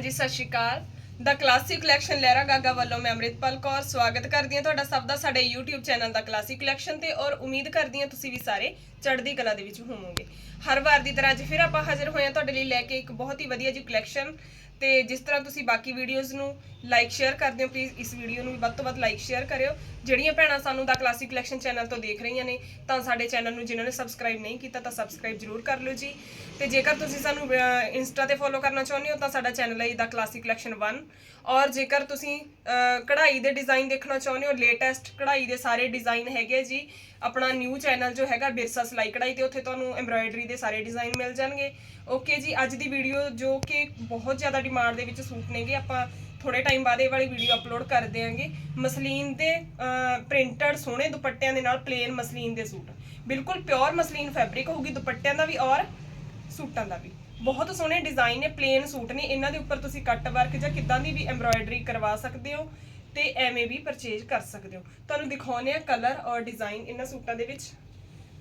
ਹਾਂਜੀ ਸਤਿ ਸ਼੍ਰੀ ਅਕਾਲ। ਦਾ ਕਲਾਸਿਕ ਕਲੈਕਸ਼ਨ ਲਹਿਰਾ ਗਾਗਾ ਵੱਲੋਂ ਮੈਂ ਅੰਮ੍ਰਿਤਪਾਲ ਕੌਰ ਸਵਾਗਤ ਕਰਦੀ ਹਾਂ ਤੁਹਾਡਾ ਸਭ ਦਾ ਸਾਡੇ YouTube ਚੈਨਲ ਦਾ ਕਲਾਸਿਕ ਕਲੈਕਸ਼ਨ ਤੇ ਔਰ ਉਮੀਦ ਕਰਦੀ ਹਾਂ ਤੁਸੀਂ ਵੀ ਸਾਰੇ ਚੜ੍ਹਦੀ ਕਲਾ ਦੇ ਵਿੱਚ ਹੋਵੋਗੇ। ਹਰ ਵਾਰ ਦੀ ਤਰ੍ਹਾਂ ਅੱਜ ਫਿਰ ਆਪਾਂ ਹਾਜ਼ਰ ਹੋਏ ਹਾਂ ਤੁਹਾਡੇ ਲਈ ਲੈ ਕੇ ਇੱਕ ਬਹੁਤ ਹੀ ਵਧੀਆ ਜੀ ਕਲੈਕਸ਼ਨ ਤੇ ਜਿਸ ਤਰ੍ਹਾਂ ਤੁਸੀਂ ਬਾਕੀ ਵੀਡੀਓਜ਼ ਨੂੰ ਲਾਈਕ ਸ਼ੇਅਰ ਕਰਦੇ ਹੋ ਪਲੀਜ਼ ਇਸ ਵੀਡੀਓ ਨੂੰ ਵੀ ਵੱਧ ਤੋਂ ਵੱਧ ਲਾਈਕ ਸ਼ੇਅਰ ਕਰਿਓ। ਜਿਹੜੀਆਂ ਭੈਣਾਂ ਸਾਨੂੰ ਦਾ ਕਲਾਸਿਕ ਕਲੈਕਸ਼ਨ ਚੈਨਲ ਤੋਂ ਦੇਖ ਰਹੀਆਂ ਨੇ, ਤਾਂ ਸਾਡੇ ਚੈਨਲ ਨੂੰ ਜਿਨ੍ਹਾਂ ਨੇ ਸਬਸਕ੍ਰਾਈਬ ਨਹੀਂ ਕੀਤਾ, ਤਾਂ ਸਬਸਕ੍ਰਾਈਬ ਜ਼ਰੂਰ ਕਰ ਲਓ ਜੀ। ਤੇ ਜੇਕਰ ਤੁਸੀਂ ਸਾਨੂੰ ਇੰਸਟਾ ਤੇ ਫੋਲੋ ਕਰਨਾ ਚਾਹੁੰਦੇ ਹੋ, ਤਾਂ ਸਾਡਾ ਚੈਨਲ ਹੈ ਦਾ ਕਲਾਸਿਕ ਕਲੈਕਸ਼ਨ 1 ਔਰ ਜੇਕਰ ਤੁਸੀਂ ਕਢਾਈ ਦੇ ਡਿਜ਼ਾਈਨ ਦੇਖਣਾ ਚਾਹੁੰਦੇ ਹੋ ਲੇਟੈਸਟ ਕਢਾਈ ਦੇ ਸਾਰੇ ਡਿਜ਼ਾਈਨ ਹੈਗੇ ਜੀ ਆਪਣਾ ਨਿਊ ਚੈਨਲ ਜੋ ਹੈਗਾ ਬਿਰਸਾ ਸਲਾਈ ਕਢਾਈ ਤੇ ਉੱਥੇ ਤੁਹਾਨੂੰ ਐਮਬ੍ਰਾਇਡਰੀ ਦੇ ਸਾਰੇ ਡਿਜ਼ਾਈਨ ਮਿਲ ਜਾਣਗੇ। ਓਕੇ ਜੀ, ਅੱਜ ਦੀ ਵੀਡੀਓ ਜੋ ਕਿ ਬਹੁਤ ਜ਼ਿਆਦਾ ਡਿਮਾਂਡ ਦੇ ਵਿੱਚ ਸੂਟ ਨੇਗੇ, ਆਪਾਂ ਥੋੜੇ ਟਾਈਮ ਬਾਅਦ ਇਹ ਵਾਲੀ ਵੀਡੀਓ ਅਪਲੋਡ ਕਰ ਦਿਆਂਗੇ। ਮਸਲੀਨ ਦੇ ਪ੍ਰਿੰਟਡ ਸੋਹਣੇ ਦੁਪੱਟਿਆਂ ਦੇ ਨਾਲ ਪਲੇਨ ਮਸਲੀਨ ਦੇ ਸੂਟ। ਬਿਲਕੁਲ ਪਿਓਰ ਮਸਲੀਨ ਫੈਬਰਿਕ ਹੋਊਗੀ ਦੁਪੱਟਿਆਂ ਦਾ ਵੀ ਔਰ ਸੂਟਾਂ ਦਾ ਵੀ। ਬਹੁਤ ਸੋਹਣੇ ਡਿਜ਼ਾਈਨ ਨੇ ਪਲੇਨ ਸੂਟ ਨੇ। ਇਹਨਾਂ ਦੇ ਉੱਪਰ ਤੁਸੀਂ ਕੱਟ ਵਰਕ ਜਾਂ ਕਿੱਦਾਂ ਦੀ ਵੀ ਐਮਬ੍ਰਾਇਡਰੀ ਕਰਵਾ ਸਕਦੇ ਹੋ। ਤੇ ਐਵੇਂ ਵੀ ਪਰਚੇਜ ਕਰ ਸਕਦੇ ਹੋ। ਤੁਹਾਨੂੰ ਦਿਖਾਉਂਦੇ ਆ ਕਲਰ ਔਰ ਡਿਜ਼ਾਈਨ ਇਹਨਾਂ ਸੂਟਾਂ ਦੇ ਵਿੱਚ।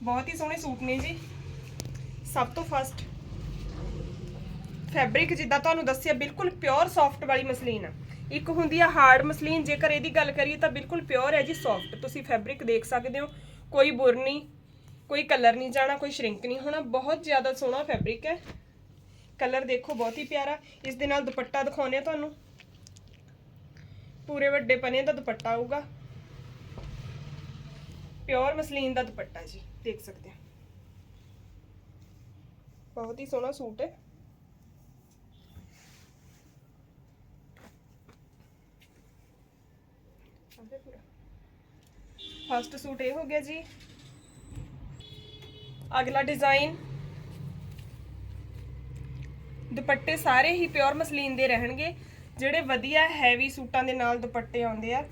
ਬਹੁਤ ਹੀ ਸੋਹਣੇ ਸੂਟ ਨੇ ਜੀ। ਸਭ ਤੋਂ ਫਸਟ ਫੈਬਰਿਕ ਜਿੱਦਾਂ ਤੁਹਾਨੂੰ ਦੱਸਿਆ, ਬਿਲਕੁਲ ਪਿਓਰ ਸੌਫਟ ਵਾਲੀ ਮਸਲੀਨ ਆ। ਇੱਕ ਹੁੰਦੀ ਆ ਹਾਰਡ ਮਸਲੀਨ, ਜੇਕਰ ਇਹਦੀ ਗੱਲ ਕਰੀਏ ਤਾਂ ਬਿਲਕੁਲ ਪਿਓਰ ਹੈ ਜੀ ਸੌਫਟ ਤੁਸੀਂ ਫੈਬਰਿਕ ਦੇਖ ਸਕਦੇ ਹੋ, ਕੋਈ ਬੁਰ ਨਹੀਂ, ਕੋਈ ਕਲਰ ਨਹੀਂ ਜਾਣਾ, ਕੋਈ ਸ਼ਰਿੰਕ ਨਹੀਂ ਹੋਣਾ, ਬਹੁਤ ਜ਼ਿਆਦਾ ਸੋਹਣਾ ਫੈਬਰਿਕ ਹੈ। ਕਲਰ ਦੇਖੋ, ਬਹੁਤ ਹੀ ਪਿਆਰਾ। ਇਸ ਦੇ ਨਾਲ ਦੁਪੱਟਾ ਦਿਖਾਉਂਦੇ ਆ ਤੁਹਾਨੂੰ। ਪੂਰੇ ਵੱਡੇ ਪਨੇ ਦਾ ਦੁਪੱਟਾ ਆਊਗਾ। ਪਿਓਰ ਮਸਲੀਨ ਦਾ ਦੁਪੱਟਾ ਜੀ, ਦੇਖ ਸਕਦੇ ਹੋ। ਬਹੁਤ ਹੀ ਸੋਹਣਾ ਸੂਟ ਹੈ। ਫਸਟ ਸੂਟ ਇਹ ਹੋ ਗਿਆ ਜੀ। ਅਗਲਾ ਡਿਜ਼ਾਈਨ ਦੁਪੱਟੇ ਸਾਰੇ ਹੀ ਪਿਓਰ ਮਸਲੀਨ ਦੇ ਰਹਿਣਗੇ। ਜਿਹੜੇ ਵਧੀਆ ਹੈਵੀ ਸੂਟਾਂ ਦੇ ਨਾਲ ਦੁਪੱਟੇ ਆਉਂਦੇ ਆ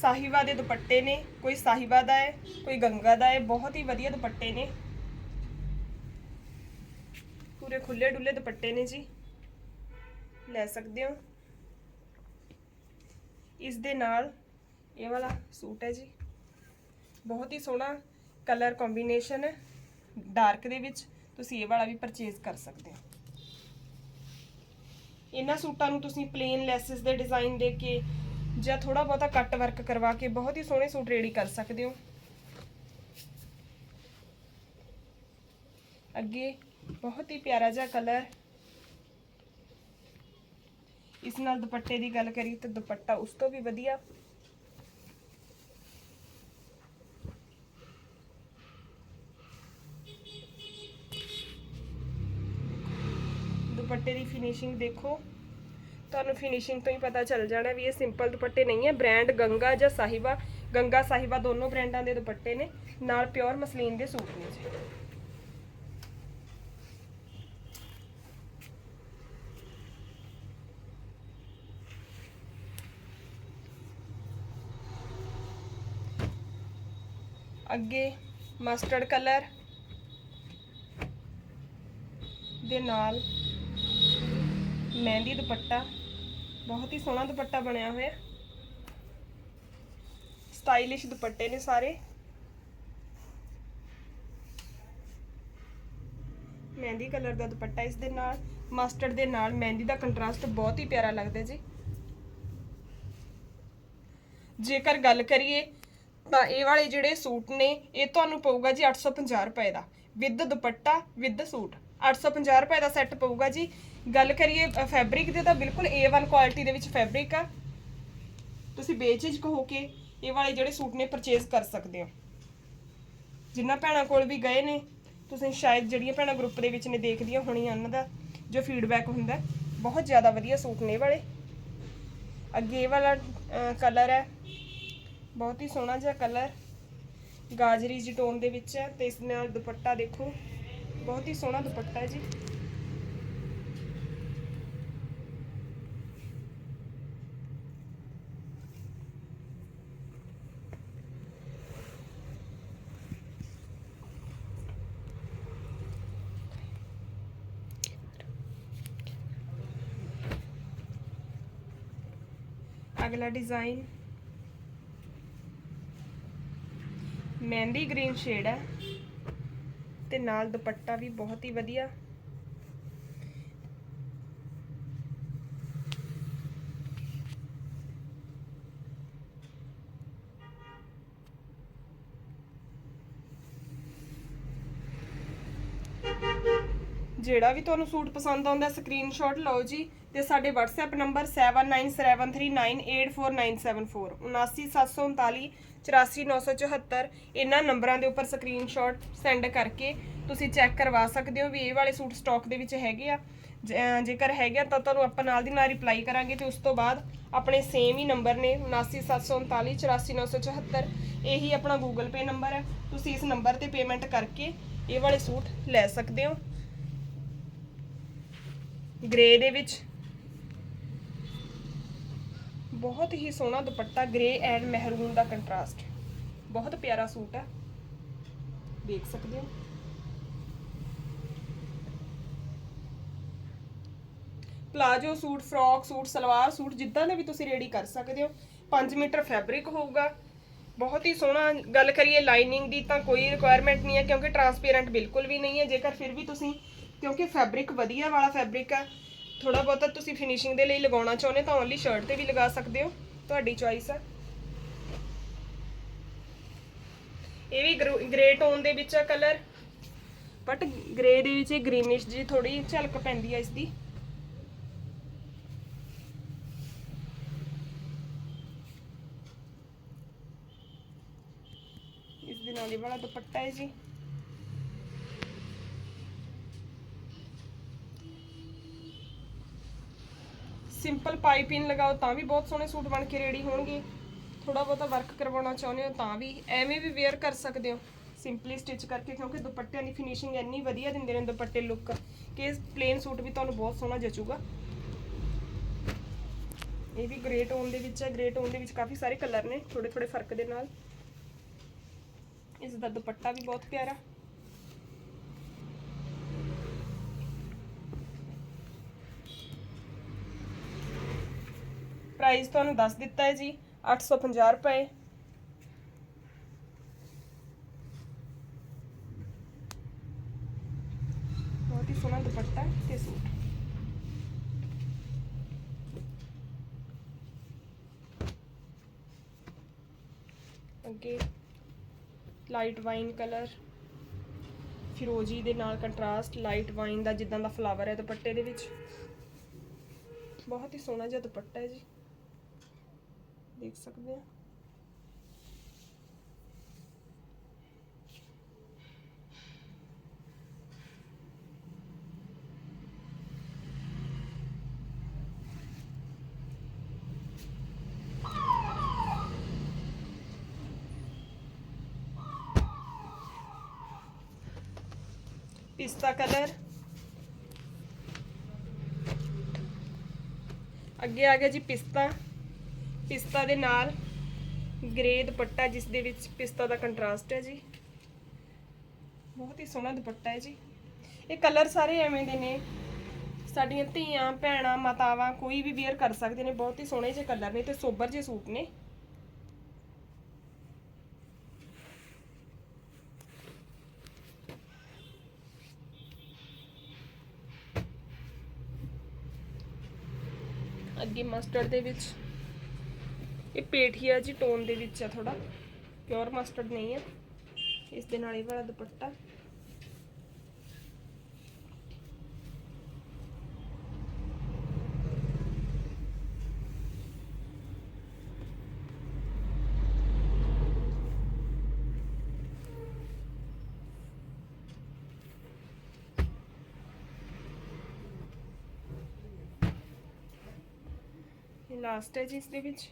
ਸਾਹੀਵਾ ਦੇ ਦੁਪੱਟੇ ਨੇ, ਕੋਈ ਸਾਹੀਵਾ ਦਾ ਹੈ, ਕੋਈ ਗੰਗਾ ਦਾ ਹੈ, ਬਹੁਤ ਹੀ ਵਧੀਆ ਦੁਪੱਟੇ ਨੇ। ਪੂਰੇ ਖੁੱਲੇ ਡੁੱਲੇ ਦੁਪੱਟੇ ਨੇ ਜੀ। ਲੈ ਸਕਦੇ ਹੋ। ਇਸ ਦੇ ਨਾਲ ਇਹ ਵਾਲਾ ਸੂਟ ਹੈ ਜੀ। ਬਹੁਤ ਹੀ ਸੋਹਣਾ ਕਲਰ ਕੰਬੀਨੇਸ਼ਨ ਹੈ। ਡਾਰਕ ਦੇ ਵਿੱਚ ਤੁਸੀਂ ਇਹ ਵਾਲਾ ਵੀ ਪਰਚੇਜ਼ ਕਰ ਸਕਦੇ ਹੋ। ਇਹਨਾਂ ਸੂਟਾਂ ਨੂੰ ਤੁਸੀਂ ਪਲੇਨ ਲੈਸਸ ਦੇ ਡਿਜ਼ਾਈਨ ਦੇ ਕੇ ਜਾਂ ਥੋੜਾ ਬਹੁਤਾ ਕੱਟ ਵਰਕ ਕਰਵਾ ਕੇ ਬਹੁਤ ਹੀ ਸੋਹਣੇ ਸੂਟ ਰੈਡੀ ਕਰ ਸਕਦੇ ਹੋ। ਅੱਗੇ ਬਹੁਤ ਹੀ ਪਿਆਰਾ ਜਿਹਾ ਕਲਰ ਇਸ ਨਾਲ ਦੁਪੱਟੇ ਦੀ ਗੱਲ ਕਰੀ ਤਾਂ ਦੁਪੱਟਾ ਉਸ ਤੋਂ ਵੀ ਵਧੀਆ। ਦੁਪੱਟੇ ਦੀ ਫਿਨਿਸ਼ਿੰਗ ਦੇਖੋ। ਤੁਹਾਨੂੰ ਫਿਨਿਸ਼ਿੰਗ ਤੋਂ ਹੀ ਪਤਾ ਚੱਲ ਜਾਣਾ ਵੀ ਇਹ ਸਿੰਪਲ ਦੁਪੱਟੇ ਨਹੀਂ ਹੈ। ਬ੍ਰਾਂਡ ਗੰਗਾ ਜਾਂ ਸਾਹਿਬਾ, ਗੰਗਾ, ਸਾਹਿਬਾ ਦੋਨੋਂ ਬ੍ਰਾਂਡਾਂ ਦੇ ਦੁਪੱਟੇ ਨੇ। ਨਾਲ ਪਿਓਰ ਮਸਲੀਨ ਦੇ ਸੂਟ ਨੇ ਜੀ। ਅੱਗੇ ਮਸਟਰਡ ਕਲਰ ਦੇ ਨਾਲ ਮਹਿੰਦੀ ਦੁਪੱਟਾ। ਬਹੁਤ ਹੀ ਸੋਹਣਾ ਦੁਪੱਟਾ ਬਣਿਆ ਹੋਇਆ। ਸਟਾਈਲਿਸ਼ ਦੁਪੱਟੇ ਨੇ ਸਾਰੇ। ਮਹਿੰਦੀ ਕਲਰ ਦਾ ਦੁਪੱਟਾ ਇਸ ਦੇ ਨਾਲ, ਮਸਟਰਡ ਦੇ ਨਾਲ ਮਹਿੰਦੀ ਦਾ ਕੰਟਰਾਸਟ ਬਹੁਤ ਹੀ ਪਿਆਰਾ ਲੱਗਦਾ ਜੀ। ਜੇਕਰ ਗੱਲ ਕਰੀਏ, ਤਾਂ ਇਹ ਵਾਲੇ ਜਿਹੜੇ ਸੂਟ ਨੇ, ਇਹ ਤੁਹਾਨੂੰ ਪਊਗਾ ਜੀ 850 ਰੁਪਏ ਦਾ। ਵਿਦ ਦੁਪੱਟਾ, ਵਿਦ ਸੂਟ। 850 ਰੁਪਏ ਦਾ ਸੈੱਟ ਪਊਗਾ ਜੀ। ਗੱਲ ਕਰੀਏ ਫੈਬਰਿਕ ਦੇ ਤਾਂ ਬਿਲਕੁਲ A1 ਕੁਆਲਿਟੀ ਦੇ ਵਿੱਚ ਫੈਬਰਿਕ ਆ। ਤੁਸੀਂ ਬੇਚਿਜ ਹੋ ਕੇ ਇਹ ਵਾਲੇ ਜਿਹੜੇ ਸੂਟ ਨੇ ਪਰਚੇਜ਼ ਕਰ ਸਕਦੇ ਹੋ। ਜਿੰਨਾ ਭੈਣਾਂ ਕੋਲ ਵੀ ਗਏ ਨੇ, ਤੁਸੀਂ ਸ਼ਾਇਦ ਜਿਹੜੀਆਂ ਭੈਣਾਂ ਗਰੁੱਪ ਦੇ ਵਿੱਚ ਨੇ ਦੇਖਦੀਆਂ ਹੋਣੀਆਂ ਉਹਨਾਂ ਦਾ ਜੋ ਫੀਡਬੈਕ ਹੁੰਦਾ, ਬਹੁਤ ਜ਼ਿਆਦਾ ਵਧੀਆ ਸੂਟ ਨੇ ਇਹ ਵਾਲੇ। ਅੱਗੇ ਇਹ ਵਾਲਾ ਕਲਰ ਹੈ, ਬਹੁਤ ਹੀ ਸੋਹਣਾ ਜਿਹਾ ਕਲਰ ਗਾਜਰੀ ਜੀ ਟੋਨ ਦੇ ਵਿੱਚ ਹੈ ਤੇ ਇਸ ਨਾਲ ਦੁਪੱਟਾ ਦੇਖੋ, ਬਹੁਤ ਹੀ ਸੋਹਣਾ ਦੁਪੱਟਾ ਹੈ ਜੀ। ਅਗਲਾ ਡਿਜ਼ਾਈਨ ਮਹਿੰਦੀ ਗ੍ਰੀਨ ਸ਼ੇਡ ਹੈ। ਤੇ ਨਾਲ ਦੁਪੱਟਾ ਵੀ ਬਹੁਤ ਹੀ ਵਧੀਆ। ਜਿਹੜਾ ਵੀ ਤੁਹਾਨੂੰ ਸੂਟ ਪਸੰਦ ਆਉਂਦਾ ਸਕਰੀਨਸ਼ਾਟ ਲਓ ਜੀ ਤੇ ਸਾਡੇ WhatsApp ਨੰਬਰ 7973398494 79739 84974 ਇਹਨਾਂ ਨੰਬਰਾਂ ਦੇ ਉੱਪਰ ਸਕਰੀਨਸ਼ਾਟ ਸੈਂਡ ਕਰਕੇ ਤੁਸੀਂ ਚੈੱਕ ਕਰਵਾ ਸਕਦੇ ਹੋ ਵੀ ਇਹ ਵਾਲੇ ਸੂਟ ਸਟਾਕ ਦੇ ਵਿੱਚ ਹੈਗੇ ਆ। ਜ- ਜੇਕਰ ਹੈਗੇ ਆ ਤਾਂ ਤੁਹਾਨੂੰ ਆਪਾਂ ਨਾਲ ਦੀ ਨਾਲ ਰਿਪਲਾਈ ਕਰਾਂਗੇ ਤੇ ਉਸ ਤੋਂ ਬਾਅਦ ਆਪਣੇ ਸੇਮ ਹੀ ਨੰਬਰ ਨੇ 79739 84974 ਇਹੀ ਆਪਣਾ Google Pay ਨੰਬਰ ਹੈ। ਤੁਸੀਂ ਇਸ ਨੰਬਰ ਤੇ ਪੇਮੈਂਟ ਕਰਕੇ ਇਹ ਵਾਲੇ ਸੂਟ ਲੈ ਸਕਦੇ ਹੋ। ਗ੍ਰੇ ਦੇ ਵਿੱਚ। ਬਹੁਤ ਹੀ ਸੋਹਣਾ ਦੁਪੱਟਾ, ਗ੍ਰੇ ਐਂਡ ਮਹਿਰੂਨ ਦਾ ਕੰਟਰਾਸਟ। ਬਹੁਤ ਪਿਆਰਾ ਸੂਟ ਹੈ। ਦੇਖ ਸਕਦੇ ਹੋ। Palazzo suit, frock suit, salwar suit, ਜਿੱਦਾਂ ਦੇ ਵੀ ਤੁਸੀਂ ਰੈਡੀ ਕਰ ਸਕਦੇ ਹੋ। 5 ਮੀਟਰ ਫੈਬਰਿਕ ਹੋਊਗਾ। ਬਹੁਤ ਹੀ ਸੋਹਣਾ ਗੱਲ ਕਰੀਏ, ਲਾਈਨਿੰਗ ਦੀ ਤਾਂ ਕੋਈ ਰਿਕੁਆਇਰਮੈਂਟ ਨਹੀਂ ਹੈ, ਕਿਉਂਕਿ ਟਰਾਂਸਪੇਰੈਂਟ ਬਿਲਕੁਲ ਵੀ ਨਹੀਂ ਹੈ। ਜੇਕਰ ਫਿਰ ਵੀ ਤੁਸੀਂ ਕਿਉਂਕਿ ਫੈਬਰਿਕ ਵਧੀਆ ਵਾਲਾ ਫੈਬਰਿਕ ਆ। ਥੋੜਾ ਬਹੁਤਾ ਤੁਸੀਂ ਫਿਨਿਸ਼ਿੰਗ ਦੇ ਲਈ ਲਗਾਉਣਾ ਚਾਹੁੰਦੇ ਤਾਂ ਓਨਲੀ ਸ਼ਰਟ ਤੇ ਵੀ ਲਗਾ ਸਕਦੇ ਹੋ। ਤੁਹਾਡੀ ਚੁਆਇਸ ਹੈ ਇਹ ਵੀ ਗ੍ਰੇ ਟੋਨ ਦੇ ਵਿੱਚ ਆ ਕਲਰ ਬਟ ਗ੍ਰੇ ਦੇ ਵਿੱਚ ਇਹ ਗ੍ਰੀਨਿਸ਼ ਜੀ ਥੋੜੀ ਝਲਕ ਪੈਂਦੀ ਹੈ ਇਸ ਦੀ ਇਸ ਦੇ ਨਾਲ ਇਹ ਵਾਲਾ ਦੁਪੱਟਾ ਹੈ ਜੀ। ਸਿੰਪਲ ਪਾਈਪਿੰਗ ਲਗਾਓ, ਤਾਂ ਵੀ ਬਹੁਤ ਸੋਹਣੇ ਸੂਟ ਬਣ ਕੇ ਰੈਡੀ ਹੋਣਗੇ। ਥੋੜਾ ਬਹੁਤਾ ਵਰਕ ਕਰਵਾਉਣਾ ਚਾਹੁੰਦੇ ਹੋ, ਤਾਂ ਵੀ ਐਵੇਂ ਵੀ ਵੇਅਰ ਕਰ ਸਕਦੇ ਹੋ। ਸਿੰਪਲੀ ਸਟਿਚ ਕਰਕੇ, ਕਿਉਂਕਿ ਦੁਪੱਟਿਆਂ ਦੀ ਫਿਨਿਸ਼ਿੰਗ ਇੰਨੀ ਵਧੀਆ ਦਿੰਦੇ ਨੇ ਦੁਪੱਟੇ ਲੁੱਕ ਕਿ ਪਲੇਨ ਸੂਟ ਵੀ ਤੁਹਾਨੂੰ ਬਹੁਤ ਸੋਹਣਾ ਜਚੂਗਾ। ਇਹ ਵੀ ਗ੍ਰੇ ਟੋਨ ਦੇ ਵਿੱਚ ਹੈ ਗ੍ਰੇ ਟੋਨ ਦੇ ਵਿੱਚ ਕਾਫੀ ਸਾਰੇ ਕਲਰ ਨੇ ਥੋੜੇ ਥੋੜੇ ਫ਼ਰਕ ਦੇ ਨਾਲ। ਇਸ ਦਾ ਦੁਪੱਟਾ ਵੀ ਬਹੁਤ ਪਿਆਰਾ। ਪ੍ਰਾਈਸ ਤੁਹਾਨੂੰ ਦੱਸ ਦਿੱਤਾ ਹੈ ਜੀ 850 ਰੁਪਏ। ਬਹੁਤ ਹੀ ਸੋਹਣਾ ਦੁਪੱਟਾ ਤੇ ਸੂਟ। ਅੱਗੇ ਲਾਈਟ ਵਾਈਨ ਕਲਰ ਫਿਰੋਜੀ ਦੇ ਨਾਲ ਕੰਟਰਾਸਟ ਲਾਈਟ ਵਾਈਨ ਦਾ ਜਿੱਦਾਂ ਦਾ ਫਲਾਵਰ ਹੈ ਦੁਪੱਟੇ ਦੇ ਵਿੱਚ। ਬਹੁਤ ਹੀ ਸੋਹਣਾ ਜਿਹਾ ਦੁਪੱਟਾ ਹੈ ਜੀ। ਦੇਖ ਸਕਦੇ ਆ। ਪਿਸਤਾ ਕਲਰ। ਅੱਗੇ ਆ ਗਿਆ ਜੀ ਪਿਸਤਾ। ਪਿਸਤਾ ਦੇ ਨਾਲ ਗ੍ਰੇ ਦੁਪੱਟਾ, ਜਿਸ ਦੇ ਵਿੱਚ ਪਿਸਤਾ ਦਾ ਕੰਟਰਾਸਟ ਹੈ ਜੀ। ਬਹੁਤ ਹੀ ਸੋਹਣਾ ਦੁਪੱਟਾ ਹੈ ਜੀ। ਇਹ ਕਲਰ ਸਾਰੇ ਐਵੇਂ ਦੇ ਨੇ। ਸਾਡੀਆਂ ਧੀਆਂ, ਭੈਣਾਂ, ਮਾਤਾਵਾਂ ਕੋਈ ਵੀ ਵੇਅਰ ਕਰ ਸਕਦੇ ਨੇ। ਬਹੁਤ ਹੀ ਸੋਹਣੇ ਜਿਹੇ ਕਲਰ ਨੇ ਤੇ ਸੋਬਰ ਜਿਹੇ ਸੂਟ ਨੇ। ਅੱਗੇ ਮਸਟਰਡ ਦੇ ਵਿੱਚ ਇਹ ਪੇਠੀਆ ਜੀ, ਟੋਨ ਦੇ ਵਿੱਚ ਆ ਥੋੜਾ ਪਿਓਰ ਮਸਟਰਡ ਨਹੀਂ ਹੈ ਇਸ ਦੇ ਨਾਲ ਇਹ ਵਾਲਾ ਦੁਪੱਟਾ। ਲਾਸਟ ਹੈ ਜੀ ਇਸ ਦੇ ਵਿੱਚ।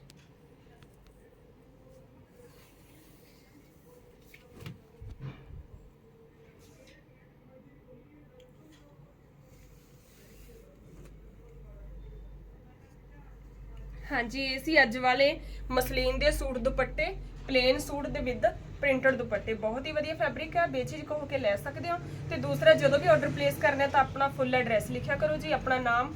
ਹਾਂਜੀ, ਇਹ ਸੀ ਅੱਜ ਵਾਲੇ ਮਸਲੀਨ ਦੇ ਸੂਟ ਦੁਪੱਟੇ ਪਲੇਨ ਸੂਟ ਦੇ ਵਿਦ ਪ੍ਰਿੰਟਡ ਦੁਪੱਟੇ। ਬਹੁਤ ਹੀ ਵਧੀਆ ਫੈਬਰਿਕ ਹੈ ਬੇਚਿਜ ਕਹੋ ਕੇ ਲੈ ਸਕਦੇ ਹੋ। ਤੇ ਦੂਸਰਾ, ਜਦੋਂ ਵੀ ਆਰਡਰ ਪਲੇਸ ਕਰਨਾ ਤਾਂ ਆਪਣਾ ਫੁੱਲ ਐਡਰੈਸ ਲਿਖਿਆ ਕਰੋ ਜੀ, ਆਪਣਾ ਨਾਮ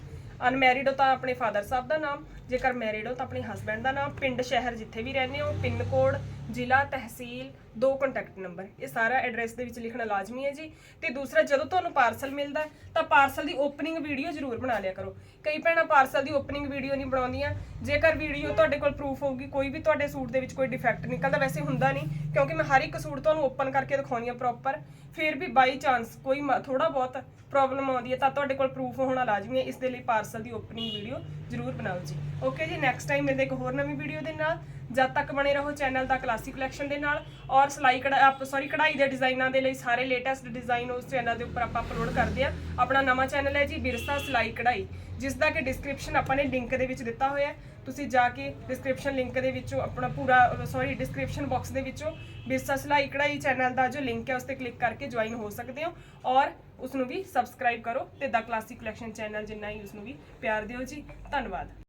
ਅਨਮੈਰਿਡ ਹੋ ਤਾਂ ਆਪਣੇ ਫਾਦਰ ਸਾਹਿਬ ਦਾ ਨਾਮ, ਜੇਕਰ ਮੈਰਿਡ ਹੋ ਤਾਂ ਆਪਣੇ ਹਸਬੰਡ ਦਾ ਨਾਮ, ਪਿੰਡ, ਸ਼ਹਿਰ ਜਿੱਥੇ ਵੀ ਰਹਿੰਦੇ ਹੋ, ਪਿੰਨ ਕੋਡ, ਜ਼ਿਲ੍ਹਾ, ਤਹਿਸੀਲ, ਦੋ ਕੰਟੈਕਟ ਨੰਬਰ ਇਹ ਸਾਰਾ ਐਡਰੈਸ ਦੇ ਵਿੱਚ ਲਿਖਣਾ ਲਾਜ਼ਮੀ ਹੈ ਜੀ। ਤੇ ਦੂਸਰਾ, ਜਦੋਂ ਤੁਹਾਨੂੰ ਪਾਰਸਲ ਮਿਲਦਾ ਤਾਂ ਪਾਰਸਲ ਦੀ ਓਪਨਿੰਗ ਵੀਡੀਓ ਜ਼ਰੂਰ ਬਣਾ ਲਿਆ ਕਰੋ। ਕਈ ਭੈਣਾਂ ਪਾਰਸਲ ਦੀ ਓਪਨਿੰਗ ਵੀਡੀਓ ਨਹੀਂ ਬਣਾਉਂਦੀਆਂ। ਜੇਕਰ ਵੀਡੀਓ ਤੁਹਾਡੇ ਕੋਲ ਪ੍ਰੂਫ ਹੋਊਗੀ, ਕੋਈ ਵੀ ਤੁਹਾਡੇ ਸੂਟ ਦੇ ਵਿੱਚ ਕੋਈ ਡਿਫੈਕਟ ਨਿਕਲਦਾ, ਵੈਸੇ ਹੁੰਦਾ ਨਹੀਂ, ਕਿਉਂਕਿ ਮੈਂ ਹਰ ਇੱਕ ਸੂਟ ਤੁਹਾਨੂੰ ਓਪਨ ਕਰਕੇ ਦਿਖਾਉਣੀ ਆ ਪ੍ਰੋਪਰ ਫਿਰ ਵੀ ਬਾਈ ਚਾਂਸ ਕੋਈ ਥੋੜਾ ਬਹੁਤ ਪ੍ਰੋਬਲਮ ਆਉਂਦੀ ਹੈ, ਤਾਂ ਤੁਹਾਡੇ ਕੋਲ ਪ੍ਰੂਫ ਹੋਣਾ ਲਾਜ਼ਮੀ ਹੈ, ਇਸ ਦੇ ਲਈ ਪਾਰਸਲ ਦੀ ਓਪਨਿੰਗ ਵੀਡੀਓ ਜ਼ਰੂਰ ਬਣਾਓ ਜੀ। ਓਕੇ ਜੀ ਨੈਕਸਟ ਟਾਈਮ ਮਿਲਦੇ ਇੱਕ ਹੋਰ ਨਵੀਂ ਵੀਡੀਓ ਦੇ ਨਾਲ, ਜਦ ਤੱਕ ਬਣੇ ਰਹੋ ਚੈਨਲ ਦਾ ਕਲਾਸਿਕ ਕਲੈਕਸ਼ਨ ਦੇ ਨਾਲ, ਔਰ ਸਿਲਾਈ ਕਢਾਈ ਸੌਰੀ ਕਢਾਈ ਦੇ ਡਿਜ਼ਾਈਨਾਂ ਦੇ ਲਈ ਸਾਰੇ ਲੇਟੈਸਟ ਡਿਜ਼ਾਈਨ ਉਸ ਚੈਨਲ ਦੇ ਉੱਪਰ ਆਪਾਂ ਅਪਲੋਡ ਕਰਦੇ ਆ ਆਪਣਾ ਨਵਾਂ ਚੈਨਲ ਹੈ ਜੀ ਬਿਰਸਾ ਸਿਲਾਈ ਕਢਾਈ ਜਿਸ ਦਾ ਕਿ ਡਿਸਕ੍ਰਿਪਸ਼ਨ ਆਪਾਂ ਨੇ ਲਿੰਕ ਦੇ ਵਿੱਚ ਦਿੱਤਾ ਹੋਇਆ ਤੁਸੀਂ ਜਾ ਕੇ ਡਿਸਕ੍ਰਿਪਸ਼ਨ ਲਿੰਕ ਦੇ ਵਿੱਚੋਂ ਆਪਣਾ ਪੂਰਾ ਸੌਰੀ ਡਿਸਕ੍ਰਿਪਸ਼ਨ ਬਾਕਸ ਦੇ ਵਿੱਚੋਂ ਬਿਰਸਾ ਸਿਲਾਈ ਕਢਾਈ ਚੈਨਲ ਦਾ ਜੋ ਲਿੰਕ ਹੈ, ਉਸ ਤੇ ਕਲਿੱਕ ਕਰਕੇ ਜੁਆਇਨ ਹੋ ਸਕਦੇ ਹੋ। ਔਰ ਉਸ ਨੂੰ ਵੀ ਸਬਸਕ੍ਰਾਈਬ ਕਰੋ ਤੇ ਦਾ ਕਲਾਸਿਕ ਕਲੈਕਸ਼ਨ ਚੈਨਲ ਜਿੰਨਾ ਹੀ ਉਸ ਨੂੰ ਵੀ ਪਿਆਰ ਦਿਓ ਜੀ। ਧੰਨਵਾਦ।